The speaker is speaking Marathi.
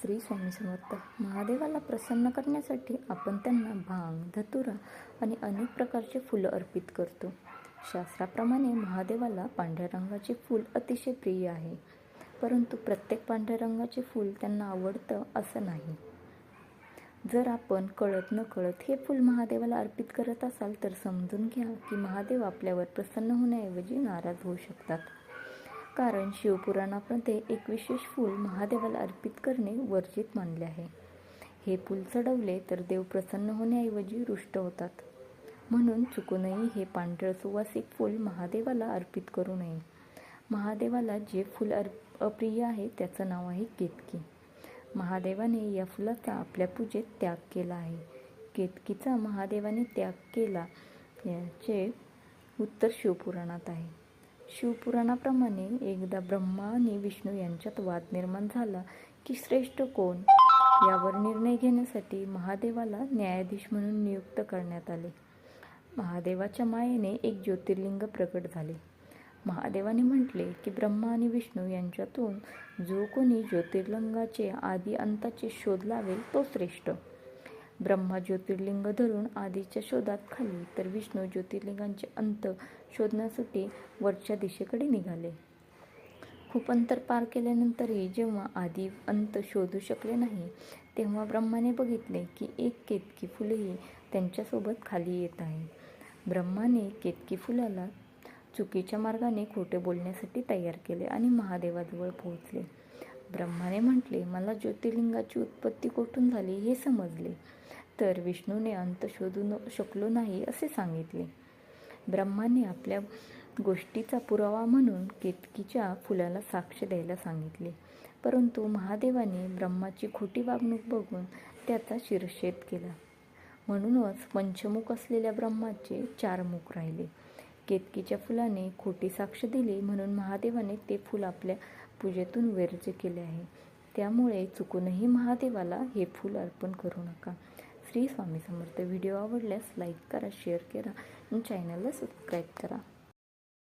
श्री स्वामी समर्थ. महादेवाला प्रसन्न करण्यासाठी आपण त्यांना भांग धतुरा आणि अनेक प्रकारचे फुलं अर्पित करतो. शास्त्राप्रमाणे महादेवाला पांढऱ्या रंगाचे फूल अतिशय प्रिय आहे. परंतु प्रत्येक पांढऱ्या रंगाचे फूल त्यांना आवडतं असं नाही. जर आपण कळत न कळत हे फूल महादेवाला अर्पित करत असाल तर समजून घ्या की महादेव आपल्यावर प्रसन्न होण्याऐवजी नाराज होऊ शकतात. कारण शिवपुराणामध्ये एक विशेष फूल महादेवाला अर्पित करणे वर्जित मानले आहे. हे फूल चढवले तर देव प्रसन्न होण्याऐवजी रुष्ट होतात. म्हणून चुकूनही हे पांढरं सुवासिक फूल महादेवाला अर्पित करू नये. महादेवाला जे फूल अर्प अप्रिय आहे त्याचं नाव आहे केतकी. महादेवाने या फुलाचा आपल्या पूजेत त्याग केला आहे. केतकीचा महादेवाने त्याग केला याचे उत्तर शिवपुराणात आहे. शिवपुराणाप्रमाणे एकदा ब्रह्मा आणि विष्णू यांच्यात वाद निर्माण झाला की श्रेष्ठ कोण? यावर निर्णय घेण्यासाठी महादेवाला न्यायाधीश म्हणून नियुक्त करण्यात आले. महादेवाच्या मायेने एक ज्योतिर्लिंग प्रकट झाले. महादेवाने म्हटले की ब्रह्मा आणि विष्णू यांच्यातून जो कोणी ज्योतिर्लिंगाचे आदी अंताचे शोध लावेल तो श्रेष्ठ. ब्रह्मा ज्योतिर्लिंग धरून आधीच्या शोधात खाली तर विष्णू ज्योतिर्लिंगांचे अंत शोधण्यासाठी वरच्या दिशेकडे निघाले. खूप अंतर पार केल्यानंतरही जेव्हा आधी अंत शोधू शकले नाही तेव्हा ब्रह्माने बघितले की एक केतकी फुलेही त्यांच्यासोबत खाली येत आहे. ब्रह्माने केतकी फुलाला चुकीच्या मार्गाने खोटे बोलण्यासाठी तयार केले आणि महादेवाजवळ पोहोचले. ब्रह्माने म्हटले मला ज्योतिर्लिंगाची उत्पत्ती कोठून झाली हे समजले. तर विष्णूने अंत शोधू न शकलो नाही असे सांगितले. ब्रह्माने आपल्या गोष्टीचा पुरावा म्हणून केतकीच्या फुलाला साक्ष द्यायला सांगितले. परंतु महादेवाने ब्रह्माची खोटी वागणूक बघून त्याचा शिरच्छेद केला. म्हणूनच पंचमुख असलेल्या ब्रह्माचे चार मुख राहिले. केतकीच्या फुलाने खोटी साक्ष दिली म्हणून महादेवाने ते फूल आपल्या पूजेतून वर्ज्य केले आहे. त्यामुळे चुकूनही महादेवाला हे फूल अर्पण करू नका. श्री स्वामी समर्थ. व्हिडिओ आवडल्यास लाईक करा शेअर करा आणि चॅनलला सबस्क्राईब करा.